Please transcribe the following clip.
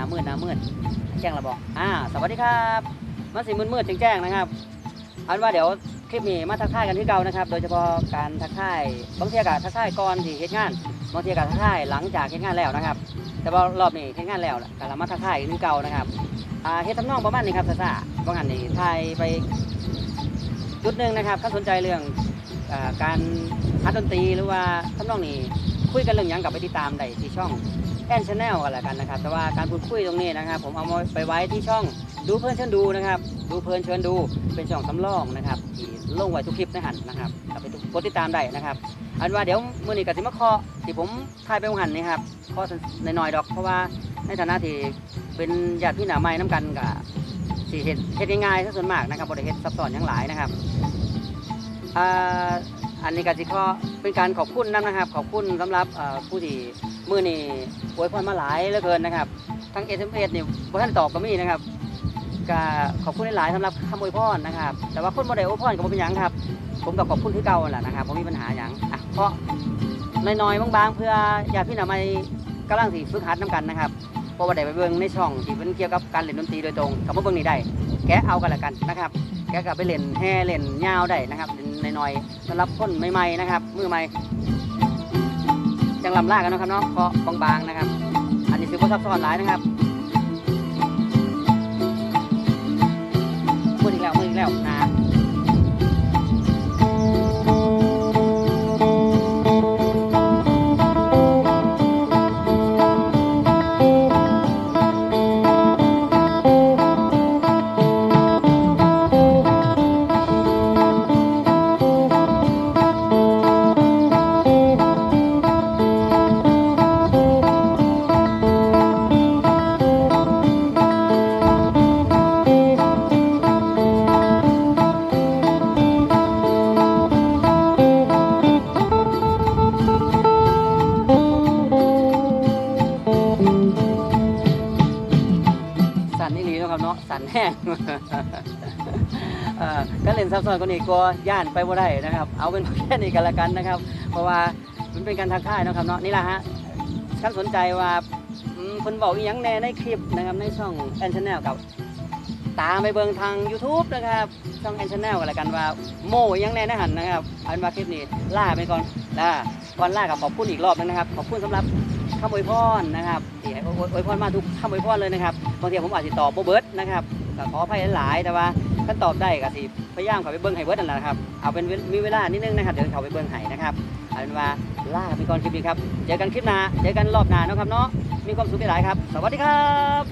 น้ามืดหน้ามืดแจ้งระบอกอ่าสวัสดีครับมาสีมืดมืดๆแจ้งๆนะครับอันว่าเดี๋ยวคลิปนี้มาทักทายกันที่เก่านะครับ โดยเฉพาะการทักทายบางทีก็ทักทายก่อนที่เฮ็ดงานบางทีก็ทักทายหลังจากเฮ็ดงานแล้วนะครับ แต่ว่ารอบนี้เฮ็ดงานแล้วก็เรามาทักทายกันที่เก่านะครับอ่าเฮ็ดทำนองประมาณนี้ครับซ่าบางอันนี่ทายไปจุดหนึ่งนะครับถ้าสนใจเรื่องอ่าการฮัดดนตรีหรือว่าทำนองนี้คุยกันเรื่องยังกับไปติดตามได้ที่ช่อง แอนชาแนลกันแล้วกันนะครับ แต่ว่าการพูดคุยตรงนี้นะครับ ผมเอามาไปไว้ที่ช่องดูเพลินเชิญดูนะครับ ดูเพลินเชิญดูเป็นช่องสำรองนะครับที่ลงไว้ทุกคลิปนะหันนะครับกไปกดติดตามได้นะครับ อันว่าเดี๋ยวมื่อนี้ก็สิมาคาะที่ผมถ่ายไปหันนี่ครับเคาะหน่อยดอก เพราะว่าในฐานะที่เป็นญาติพี่หนาไม้น้ำกันกับสีเห็ดเห็ดง่ายๆซะส่วนมากนะครับบริเห็ดซับซ้อนอย่างหลายนะครับอันนี้ก็สิเคาะเป็นการขอบคุณนํนะครับ ขอบคุณสำหรับผู้ที่ มื่อนี่อวยพรมาหลายเหลือเกินนะครับ ทั้ง SMS นี่บ่ท่านตอบก็มีนะครับก็ขอบคุณหลายสำหรับคำอวยพรนะครับ แต่ว่าคนบ่ได้อวยพรก็บ่เป็นหยังครับ ผมก็ขอบคุณคือเก่าแหละนะครับผมมีปัญหาหยังอะเพราะน้อยๆบางๆเพื่อญาติพี่น้องไม่กำลังสิฝึกหัดน้ำกันนะครับเพราะว่าได้ไปเบิ่งในช่องที่เป็นเกี่ยวกับการเล่นดนตรีโดยตรงกับมาเบิ่งนี่ได้ แกะเอากันละกันนะครับ แกะกับไปเล่นแห่เล่นยาวได้นะครับเล่นน้อยๆสำหรับคนใหม่ๆนะครับมือใหม่ จังลำลากันนะครับเนาะเคาะบางๆนะครับ อันนี้คือพวกซับซ้อนหลายนะครับันนี่ลีเนาะครับเนาะสันแห้งการเล่นซับซ้อนกว่านี้ก็ย่านไปบ่ได้นะครับ เอาเป็นแค่นี้กันละกันนะครับ เพราะว่ามันเป็นการทักทายนะครับเนาะนี่แหละฮะท่านสนใจว่าอืมเพิ่นบอกอีหยังแน่ในคลิปนะครับในช่องแอนชแนลกับตามไปเบิ่งทาง YouTube นะครับช่องแอนชแนลกันละกันว่าโมอีหยังแน่ในหันนะครับอาเป็นว่าคลิปนี้ล่าไปก่อนล่าก่อนล่ากับขอบคุณอีกรอบนึงนะครับ ขอบคุณสำหรับคำอวยพรนะครับ อวยพรมาทุกคำอวยพรเลยนะครับบางทีผมอาจจะตอบโบเบิร์ตนะครับก็ขออภัยหลาย ๆ แต่ว่าท่าตอบได้ก็สิพยายามขับไปเบิ้งไห้เบิร์ตนั่นแหละครับเอาเป็นมีเวลานิดนึงนะครับเดี๋ยวเขาไปเบิ้งไห้นะครับเอาเป็นว่าล่าไปก่อนคลิปนี้ครับเจอกันคลิปหน้าเจอกันรอบหน้านะครับเนาะมีความสุขหลายครับ สวัสดีครับ